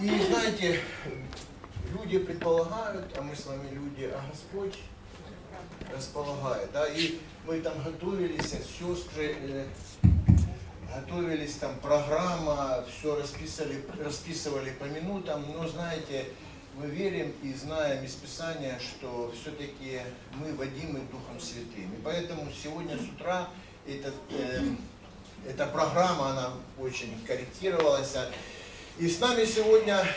И знаете, люди предполагают, а мы с вами люди, а Господь располагает. Да? И мы там готовились, сестры э, готовились, там программа, все расписывали, расписывали по минутам, но знаете, мы верим и знаем из Писания, что все-таки мы водимы Духом Святым. И поэтому сегодня с утра этот, э, эта программа, она очень корректировалась. И с нами сегодня,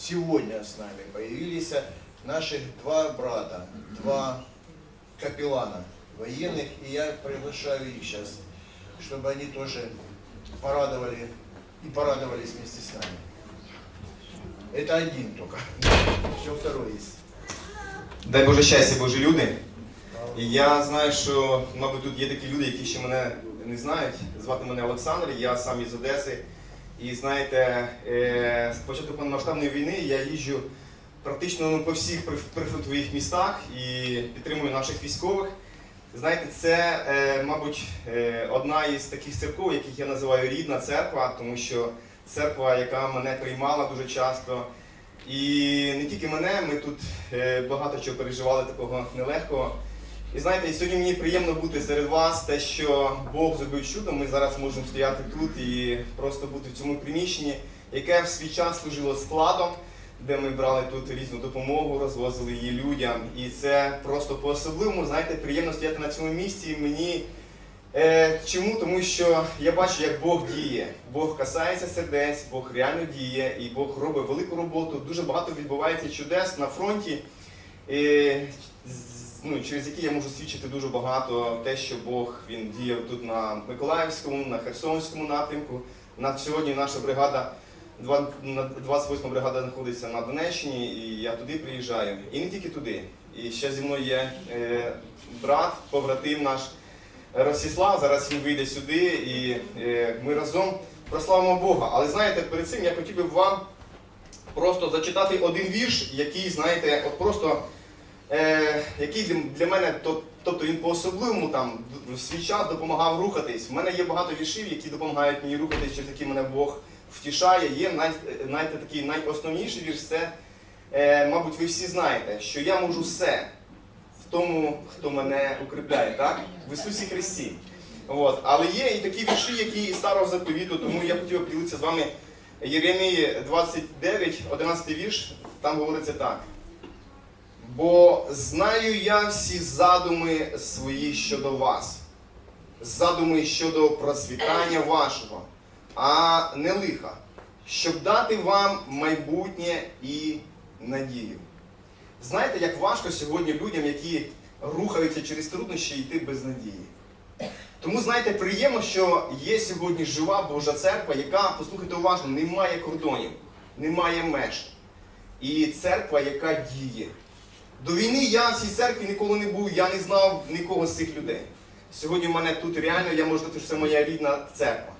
сегодня с нами появились наши два брата, два капеллана военных, и я приглашаю их сейчас, чтобы они тоже порадовали и порадовались вместе с нами. Это один только. Еще второй есть. Дай Боже щастя, Божі люди. І я знаю, що, мабуть, тут є такі люди, які ще мене не знають. Звати мене Олександр, я сам із Одеси. І знаєте, е, з початку повномасштабної війни я їжджу практично ну, по всіх приф- прифронтових містах і підтримую наших військових. Знаєте, це, е, мабуть, е, одна із таких церков, яких я називаю рідна церква, тому що церква, яка мене приймала дуже часто. І не тільки мене, ми тут багато чого переживали такого нелегкого. І знаєте, сьогодні мені приємно бути серед вас, те, що Бог зробив чудо, ми зараз можемо стояти тут і просто бути в цьому приміщенні, яке в свій час служило складом, де ми брали тут різну допомогу, розвозили її людям. І це просто по-особливому, знаєте, приємно стояти на цьому місці. Мені Е, чому? Тому що я бачу, як Бог діє. Бог касається сердець, Бог реально діє, і Бог робить велику роботу. Дуже багато відбувається чудес на фронті, ну, через які я можу свідчити дуже багато те, що Бог він діяв тут на Миколаївському, на Херсонському напрямку. На сьогодні наша бригада, два- на- 28 бригада знаходиться на Донеччині, і я туди приїжджаю. І не тільки туди. І ще зі мною є е, брат, побратим наш. Ростислав, зараз він вийде сюди і е, ми разом прославимо Бога. Але знаєте, перед цим я хотів би вам просто зачитати один вірш, який, знаєте, от просто е, який для, мене, тобто він по-особливому там в свій час допомагав рухатись. У мене є багато віршів, які допомагають мені рухатись, через які мене Бог втішає. Є най, знаєте, такий найосновніший вірш це, е, мабуть, ви всі знаєте, що я можу все в тому, хто мене укріпляє, так? В Ісусі Христі. От. Але є і такі вірші, які із старого заповіту, тому я хотів поділитися з вами Єремії 29, 11 вірш, там говориться так. Бо знаю я всі задуми свої щодо вас, задуми щодо процвітання вашого, а не лиха, щоб дати вам майбутнє і надію. Знаєте, як важко сьогодні людям, які рухаються через труднощі, йти без надії. Тому, знаєте, приємно, що є сьогодні жива Божа церква, яка, послухайте уважно, не має кордонів, не має меж. І церква, яка діє. До війни я в цій церкві ніколи не був, я не знав нікого з цих людей. Сьогодні в мене тут реально, я можу сказати, що це моя рідна церква.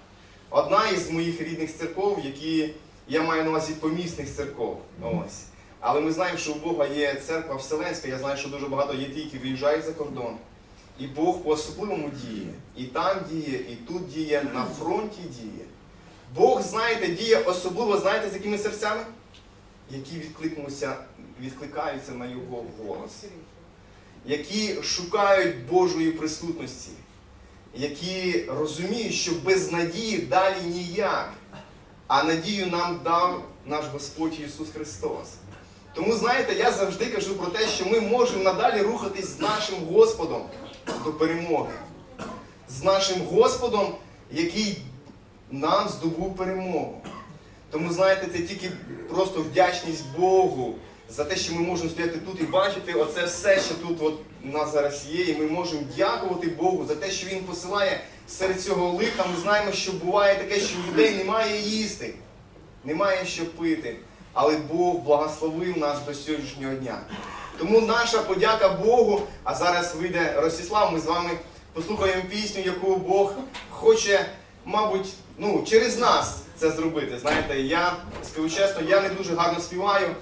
Одна із моїх рідних церков, які я маю на увазі помісних церков. Ось. Але ми знаємо, що у Бога є церква вселенська. Я знаю, що дуже багато є ті, які виїжджають за кордон. І Бог по-особливому діє. І там діє, і тут діє, на фронті діє. Бог, знаєте, діє особливо, знаєте, з якими серцями? Які відкликаються на його голос. Які шукають Божої присутності, які розуміють, що без надії далі ніяк. А надію нам дав наш Господь Ісус Христос. Тому, знаєте, я завжди кажу про те, що ми можемо надалі рухатись з нашим Господом до перемоги. З нашим Господом, який нам здобув перемогу. Тому, знаєте, це тільки просто вдячність Богу за те, що ми можемо стояти тут і бачити оце все, що тут от у нас зараз є. І ми можемо дякувати Богу за те, що Він посилає серед цього лиха. Ми знаємо, що буває таке, що у людей немає їсти, немає що пити. Але Бог благословив нас до сьогоднішнього дня. Тому наша подяка Богу. А зараз вийде Ростислав, ми з вами послухаємо пісню, яку Бог хоче, мабуть, ну, через нас це зробити. Знаєте, я скажу чесно, я не дуже гарно співаю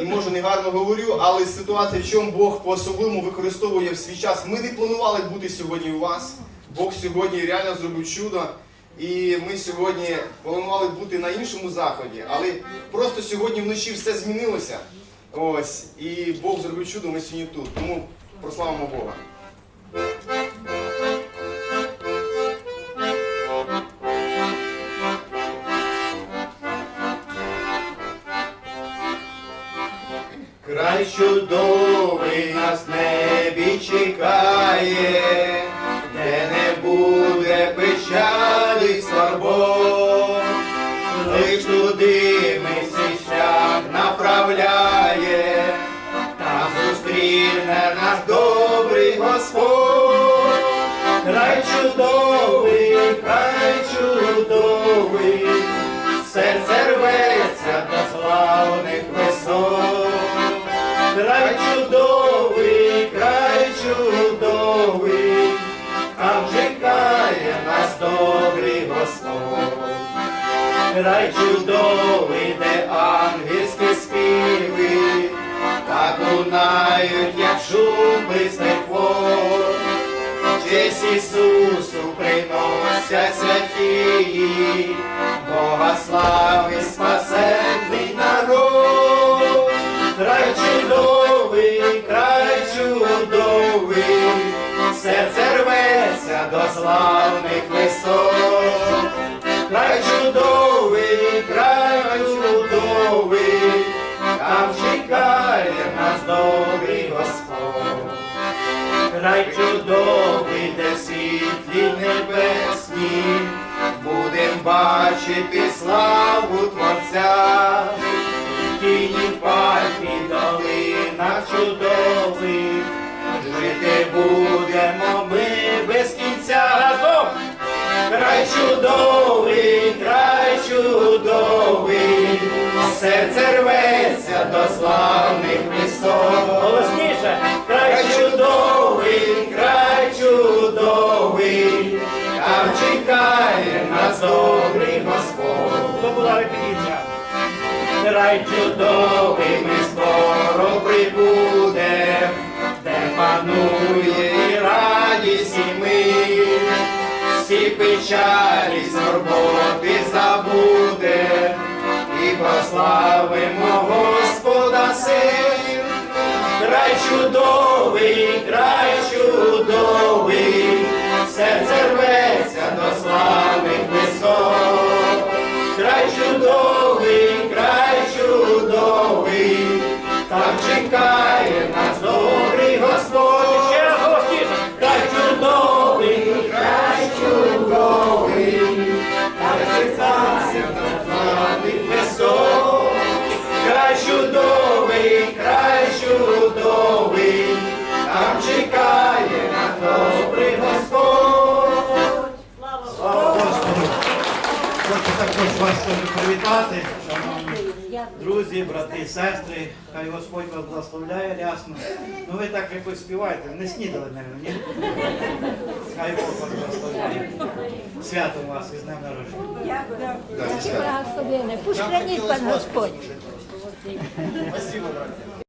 і може не гарно говорю, але ситуація, в чому Бог по-особливому використовує в свій час. Ми не планували бути сьогодні у вас. Бог сьогодні реально зробив чудо. І ми сьогодні планували бути на іншому заході, але просто сьогодні вночі все змінилося. Ось, і Бог зробив чудо, ми сьогодні тут. Тому прославимо Бога. Край чудовий нас небі чекає, де не буде печалі й. Лиш туди ми свій шлях направляє, там зустріне нас добрий Господь. Край чудовий, край чудовий, серце рветься до славних висот. Край чудовий, край чудовий, там чекає нас добрий Господь. Край чудовий, де ангельські співи, так лунають, як шум блисних вод. Честь Ісусу приносять святі, Бога слави спасенний до славних висот. Край чудовий, край чудовий, там чекає нас добрий Господь. Край чудовий, де світлі небесні, будем бачити славу Творця, тіні пальмі долинах чудових, жити будемо ми. Край чудовий, край чудовий, серце рветься до славних висот. Голосніше, край чудовий, край чудовий, там чекає нас добрий Господь. То була репетиція. Край чудовий, ми скоро прибудем, де панує печалі, скорботи забудем, і прославимо Господа сил. Край чудовий, край чудовий, серце рветься до славних висот. Край чудовий, край чудовий, там чекає і сестри. Хай Господь вас благословляє рясно. Ну ви так якось співаєте, не снідали, мабуть, ні? Хай Бог вас благословляє. Святом вас із днем народження. Дякую. Дякую. Пусть хранить Пан Господь. Спасибо, братья.